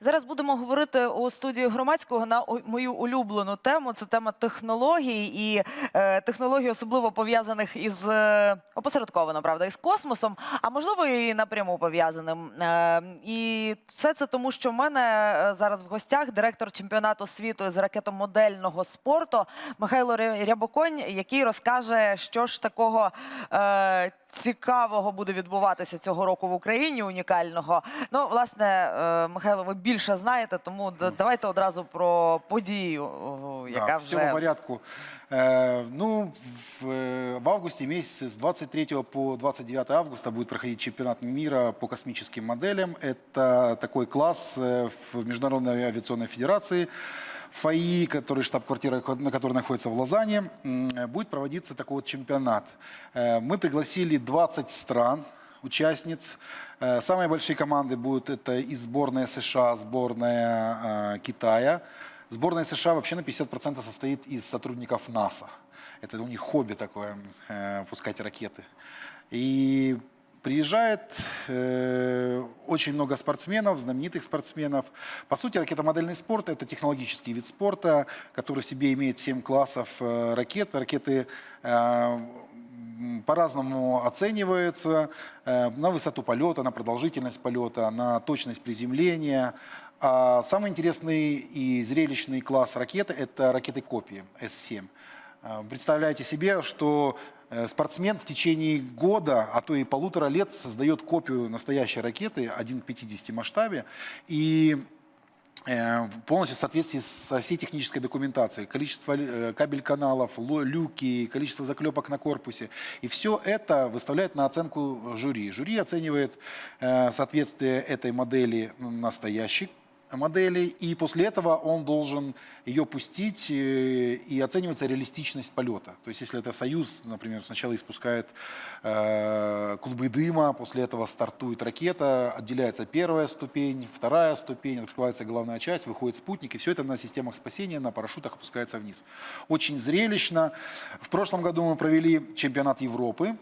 Зараз будемо говорити у студії громадського на мою улюблену тему. Це тема технологій і е, технологій, особливо пов'язаних із е, опосередковано, правда, із космосом, а можливо і напряму пов'язаним. Е, і все це тому, що в мене е, зараз в гостях директор чемпіонату світу з ракетомодельного спорту Михайло Рябоконь, який розкаже, що ж такого. Е, Цікавого буде відбуватися цього року в Україні, унікального. Ну, власне, е, Михайло, ви більше знаєте, тому д- давайте одразу про подію, о, яка Да, все вже по порядку. Э, Ну, в, э, в августе месяце с 23 по 29 августа будет проходить чемпионат мира по космическим моделям. Это такой класс э, в Международной авиационной федерации. ФАИ, который штаб-квартира, на которой находится в Лозанне, м, будет проводиться такой вот чемпионат. Э, Мы пригласили 20 стран, участниц. Э, Самые большие команды будут это и сборная США, сборная э, Китая. Сборная США вообще на 50% состоит из сотрудников НАСА. Это у них хобби такое, э, пускать ракеты. И приезжает э, очень много спортсменов, знаменитых спортсменов. По сути, ракетомодельный спорт – это технологический вид спорта, который в себе имеет 7 классов э, ракет. Ракеты э, по-разному оцениваются э, на высоту полета, на продолжительность полета, на точность приземления. А самый интересный и зрелищный класс ракеты – это ракеты-копии С-7. Э, Представляете себе, что спортсмен в течение года, а то и полутора лет создает копию настоящей ракеты 1 к 50 масштабе и э, полностью в соответствии со всей технической документацией. Количество э, кабель-каналов, ло- люки, количество заклепок на корпусе. И все это выставляет на оценку жюри. Жюри оценивает э, соответствие этой модели настоящей модели, и после этого он должен ее пустить, э, и оценивается реалистичность полета. То есть если это «Союз», например, сначала испускает э, клубы дыма, после этого стартует ракета, отделяется первая ступень, вторая ступень, открывается головная часть, выходит спутник, и все это на системах спасения, на парашютах опускается вниз. Очень зрелищно. В прошлом году мы провели чемпионат Европы,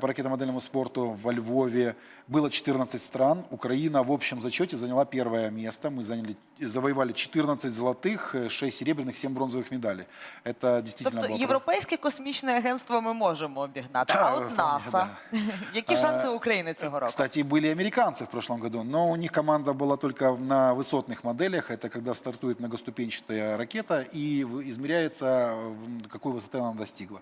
по ракетомодельному спорту во Львове было 14 стран. Украина в общем зачете заняла первое место. Мы заняли, завоевали 14 золотых, э, 6 серебряных, 7 бронзовых медалей. Это действительно тобто было... європейське космічне агентство ми можемо обігнати. Да, а от вполне, НАСА, які Е, шанси України цього року? Кстати, были американцы в прошлом году, но у них команда была только на высотных моделях. Это когда стартует многоступенчатая ракета и в- измеряется, э, какой высоты она достигла.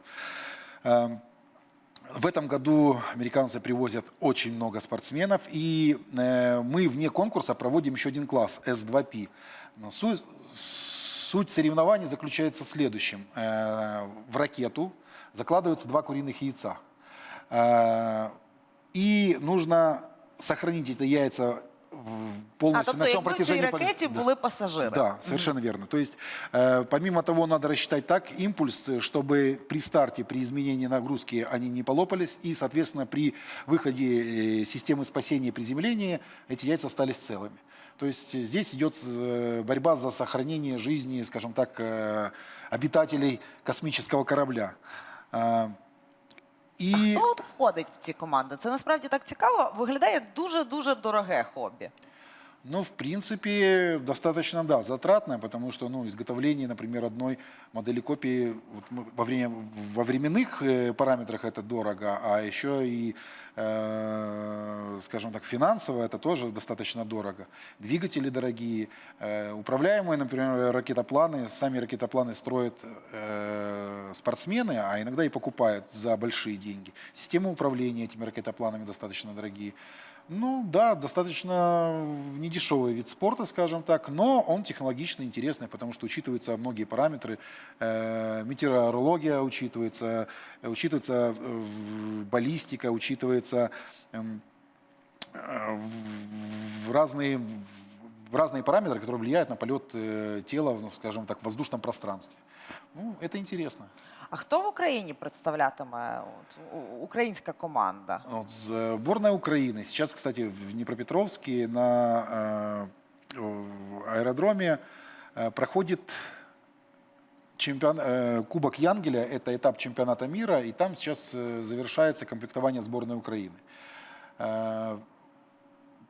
В этом году американцы привозят очень много спортсменов, и э, мы вне конкурса проводим еще один класс S2P. Но суть, суть соревнований заключается в следующем. Э, в ракету закладываются два куриных яйца. Э, и нужно сохранить эти яйца А полностью тобто, якби в цій полета. ракеті Да. були пасажири. Да, совершенно верно. То есть, э, помимо того, надо рассчитать так импульс, э, чтобы при старте, при изменении нагрузки они не полопались, и, соответственно, при выходе э, системы спасения и приземления эти яйца остались целыми. То есть здесь идет э, борьба за сохранение жизни, скажем так, обитателей космического корабля. А, И... Хто от входить в ці команди? Це насправді так цікаво. Виглядає як дуже дуже дороге хобі. Ну, в принципе, достаточно, да, затратно, потому что, ну, изготовление, например, одной модели копии вот во, время, во временных э, параметрах это дорого, а еще и, э, скажем так, финансово это тоже достаточно дорого. Двигатели дорогие, э, управляемые, например, ракетопланы, сами ракетопланы строят э, спортсмены, а иногда и покупают за большие деньги. Системы управления этими ракетопланами достаточно дорогие. Ну да, достаточно недешевый вид спорта, скажем так, но он технологично интересный, потому что учитываются многие параметры. Э, метеорология учитывается, учитывается э, баллистика, учитывается эм, э, в- разные, в разные параметры, которые влияют на полет тела, скажем так, в воздушном пространстве. Ну, это интересно. А хто в Україні представлятиме от, у- українська команда? Вот, сборная Украины. Сейчас, кстати, в Днепропетровске на э, в аэродроме э, проходит чемпион, э, Кубок Янгеля. Это этап чемпионата мира. И там сейчас э, завершается комплектование сборной Украины. Э,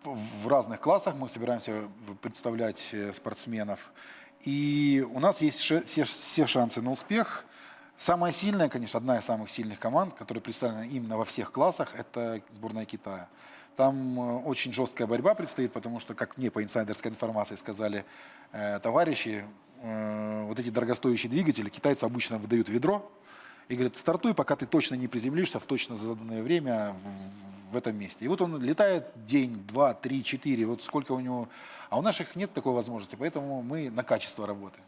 в в разных классах мы собираемся представлять э, спортсменов. И у нас есть ше- все, все шансы на успех. Самая сильная, конечно, одна из самых сильных команд, которая представлена именно во всех классах, это сборная Китая. Там э, очень жесткая борьба предстоит, потому что, как мне по инсайдерской информации сказали э, товарищи, э, вот эти дорогостоящие двигатели китайцы обычно выдают ведро и говорят, стартуй, пока ты точно не приземлишься в точно заданное время в, в этом месте. И вот он летает день, два, три, четыре, вот сколько у него... А у наших нет такой возможности, поэтому мы на качество работаем.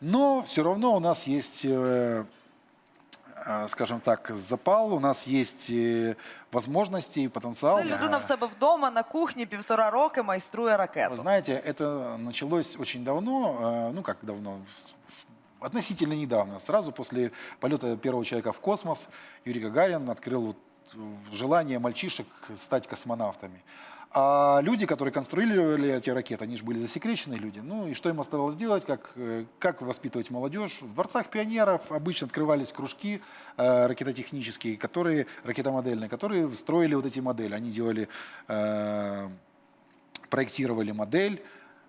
Но все равно у нас есть э, э, скажем так, запал, у нас есть э, возможности и потенциал. Це людина в себе вдома на кухні півтора роки майструє ракету. Вы знаете, это началось очень давно, э, ну как давно, с- относительно недавно. Сразу после полета первого человека в космос Юрий Гагарин открыл вот э, желание мальчишек стать космонавтами. А люди, которые конструировали эти ракеты, они же были засекреченные люди. Ну и что им оставалось делать, как, э, как воспитывать молодежь? В дворцах пионеров обычно открывались кружки э, ракетотехнические, которые, ракетомодельные, которые строили вот эти модели. Они делали э, проектировали модель,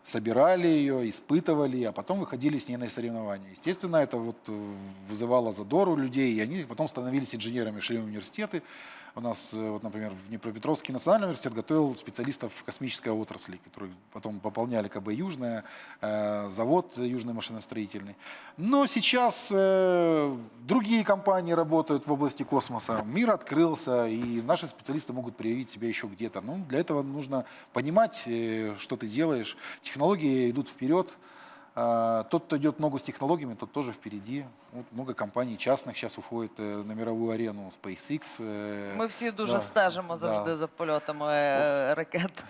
собирали ее, испытывали, а потом выходили с ней на соревнования. Естественно, это вот э, вызывало задор у людей, и они потом становились инженерами, шли в университеты. У нас, э, вот, например, в Днепропетровский национальный университет готовил специалистов космической отрасли, которые потом пополняли КБ «Южная», э, завод «Южный машиностроительный». Но сейчас э, другие компании работают в области космоса, мир открылся, и наши специалисты могут проявить себя еще где-то. Ну, для этого нужно понимать, что ты делаешь. Технологии идут вперед. А, Тот, кто идет ногу с технологиями, тот тоже впереди. Вот много компаний частных сейчас уходит э, на мировую арену. SpaceX. э, Ми всі дуже да, стежимо да. завжди за польотами е, ракет,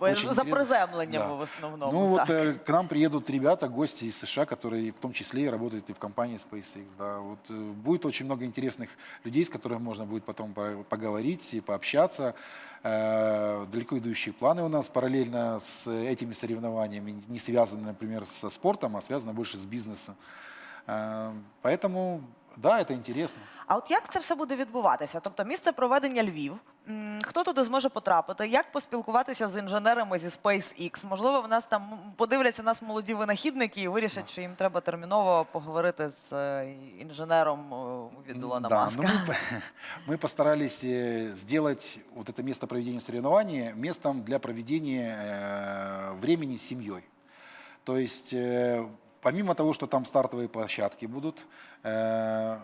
Очень за приземленнями Да. в основному. Ну вот так. э, к нам приедут ребята, гости из США, которые в том числе работают и в компании SpaceX. Да. Вот, будет очень много интересных людей, с которыми можно будет потом по- поговорить и пообщаться. Э, Далеко идущие планы у нас параллельно с этими соревнованиями, не связаны, например, со спортом, а связаны больше с бизнесом. Э, Поэтому, да, это интересно. А от як це все буде відбуватися? Тобто місце проведення Львів. М, Хто туди зможе потрапити? Як поспілкуватися з інженерами зі SpaceX? Можливо, в нас там подивляться нас молоді винахідники і вирішать, що їм треба терміново поговорити з е, інженером е, від Да, Маска. ну мы, мы постарались э, сделать вот это место проведения соревнований местом для проведения э, времени с семьей. То есть, э, помимо того, что там стартовые площадки будут, э,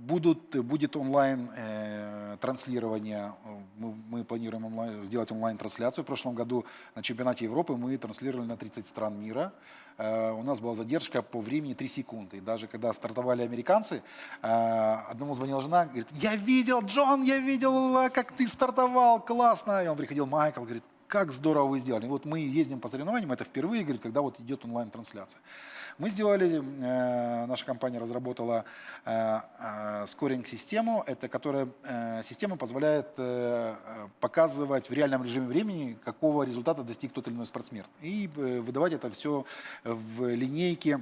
будут, будет онлайн э, транслирование. Мы, мы планируем онлайн- сделать онлайн-трансляцию. В прошлом году на чемпионате Европы мы транслировали на 30 стран мира. Э, у нас была задержка по времени 3 секунды. И даже когда стартовали американцы, э, одному звонила жена, говорит, я видел, Джон, я видел, как ты стартовал, классно. И он приходил, Майкл, говорит, как здорово вы сделали. Вот мы ездим по соревнованиям, это впервые, говорит, когда вот идет онлайн-трансляция. Мы сделали, э, наша компания разработала э, э, скоринг-систему, это которая э, система позволяет э, показывать в реальном режиме времени, какого результата достиг тот или иной спортсмен. И э, выдавать это все в линейке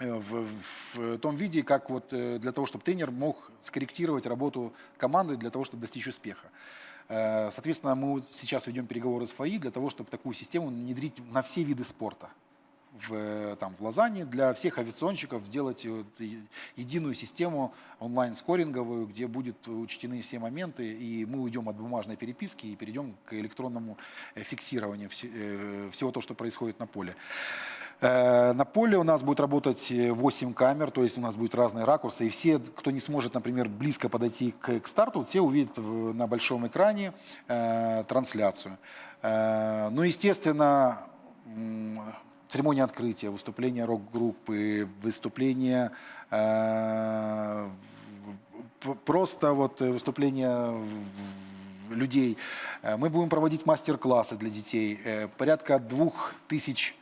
э, в, в том виде, как вот э, для того, чтобы тренер мог скорректировать работу команды для того, чтобы достичь успеха. Э, Соответственно, мы сейчас ведем переговоры с ФАИ для того, чтобы такую систему внедрить на все виды спорта. В, э, там, в Лозанне для всех авиационщиков сделать вот е- единую систему онлайн-скоринговую, где будут учтены все моменты, и мы уйдем от бумажной переписки и перейдем к электронному э, фиксированию все- э, всего того, что происходит на поле. Э, На поле у нас будет работать э, 8 камер, то есть у нас будет разные ракурсы, и все, кто не сможет, например, близко подойти к, к старту, те увидят в- на большом экране э, трансляцию. Э, ну, естественно, церемония открытия, выступление рок-группы, выступление э, просто вот выступление людей. Э, Мы будем проводить мастер-классы для детей. Э, Порядка двух тысяч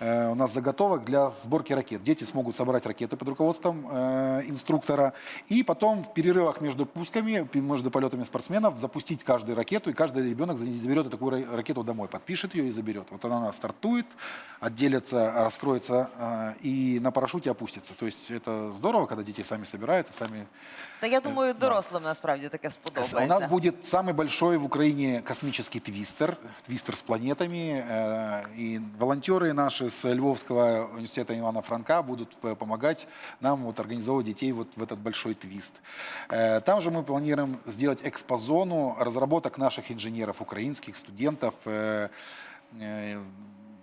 у нас заготовок для сборки ракет. Дети смогут собрать ракеты под руководством э, инструктора и потом в перерывах между пусками, между полетами спортсменов запустить каждую ракету, и каждый ребенок за- заберет такую ра- ракету домой, подпишет ее и заберет. Вот она стартует, отделится, раскроется э, и на парашюте опустится. То есть это здорово, когда дети сами собирают и сами Та я думаю, да. дорослим насправді таке сподобається. у нас будет самый большой в Украине космический твистер, твистер с планетами. э, И волонтеры наши с Львовского университета Ивана Франка будут п- помогать нам вот организовывать детей вот в этот большой твист. Э, Там же мы планируем сделать экспозону разработок наших инженеров, украинских студентов.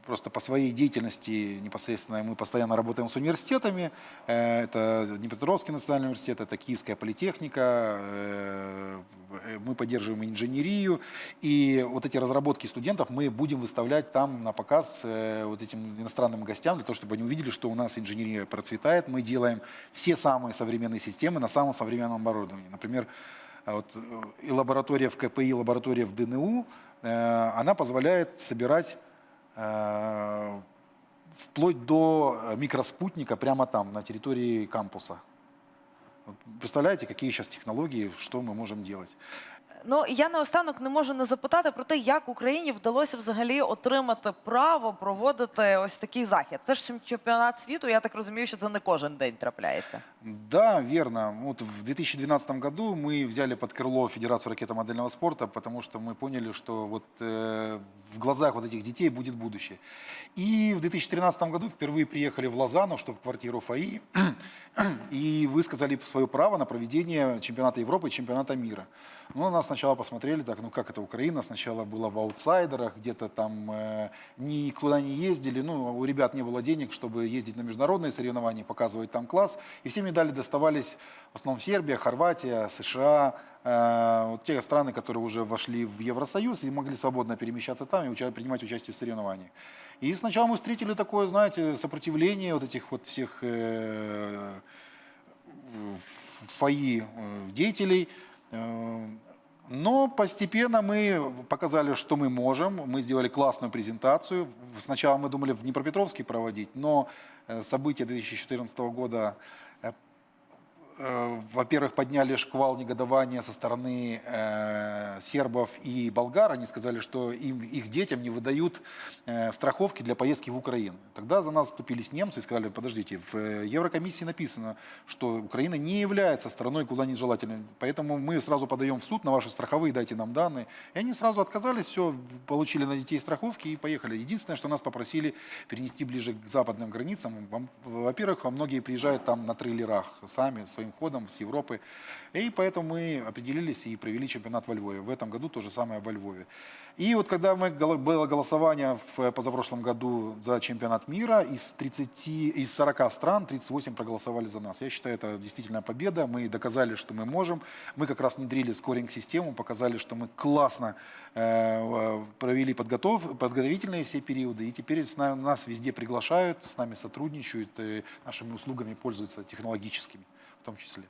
Просто по своей деятельности непосредственно мы постоянно работаем с университетами. Э, Это Днепропетровский национальный университет, это Киевская политехника. э, э, Мы поддерживаем инженерию. И вот эти разработки студентов мы будем выставлять там на показ вот этим иностранным гостям, для того, чтобы они увидели, что у нас инженерия процветает. Мы делаем все самые современные системы на самом современном оборудовании. Например, вот и лаборатория в КПИ, и лаборатория в ДНУ, она позволяет собирать вплоть до э, микроспутника прямо там, на территории кампуса. Представляете, какие сейчас технологии, что мы можем делать? Ну я наостанок не можу не запитати про те, як Україні вдалося взагалі отримати право проводити ось такий захід. Це ж чемпіонат світу. Я так розумію, що це не кожен день трапляється. Да, верно. Вот в 2012 году мы взяли под крыло Федерацию ракетомодельного спорта, потому что мы поняли, что вот э, в глазах вот этих детей будет будущее. И в 2013 году впервые приехали в Лозанну, чтобы в квартиру ФАИ, и высказали свое право на проведение чемпионата Европы и чемпионата мира. Ну, на нас сначала посмотрели так, ну как это Украина, сначала была в аутсайдерах, где-то там э, никуда не ездили, ну, у ребят не было денег, чтобы ездить на международные соревнования, показывать там класс, и все медали доставались в основном Сербия, Хорватия, США, э, вот те страны, которые уже вошли в Евросоюз и могли свободно перемещаться там и уча- принимать участие в соревнованиях. И сначала мы встретили такое, знаете, сопротивление вот этих вот всех э, ФАИ э, деятелей. Но постепенно мы показали, что мы можем. Мы сделали классную презентацию. Сначала мы думали в Днепропетровске проводить, но э, события 2014 года во-первых, подняли шквал негодования со стороны э, сербов и болгар. Они сказали, что им, их детям не выдают э, страховки для поездки в Украину. Тогда за нас вступились немцы и сказали, подождите, в э, Еврокомиссии написано, что Украина не является страной куда нежелательной. Поэтому мы сразу подаем в суд на ваши страховые, дайте нам данные. И они сразу отказались, все, получили на детей страховки и поехали. Единственное, что нас попросили перенести ближе к западным границам. Во-первых, многие приезжают там на трейлерах сами, своим ходом с Европы. И поэтому мы определились и провели чемпионат во Львове. В этом году то же самое во Львове. И вот когда мы, было голосование в позапрошлом году за чемпионат мира, из, 30, из 40 стран 38 проголосовали за нас. Я считаю, это действительно победа. Мы доказали, что мы можем. Мы как раз внедрили скоринг-систему, показали, что мы классно э, э, провели подготов, подготовительные все периоды. И теперь нас везде приглашают, с нами сотрудничают, э, нашими услугами пользуются технологическими в том числе.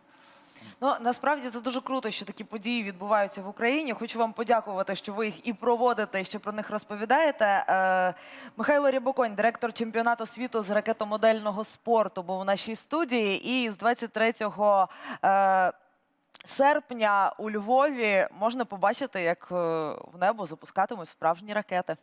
Ну насправді це дуже круто, що такі події відбуваються в Україні. Хочу вам подякувати, що ви їх і проводите, і що про них розповідаєте. Е, Михайло Рябоконь, директор чемпіонату світу з ракетомодельного спорту, був у нашій студії. І з 23 е, серпня у Львові можна побачити, як е, в небо запускатимуть справжні ракети.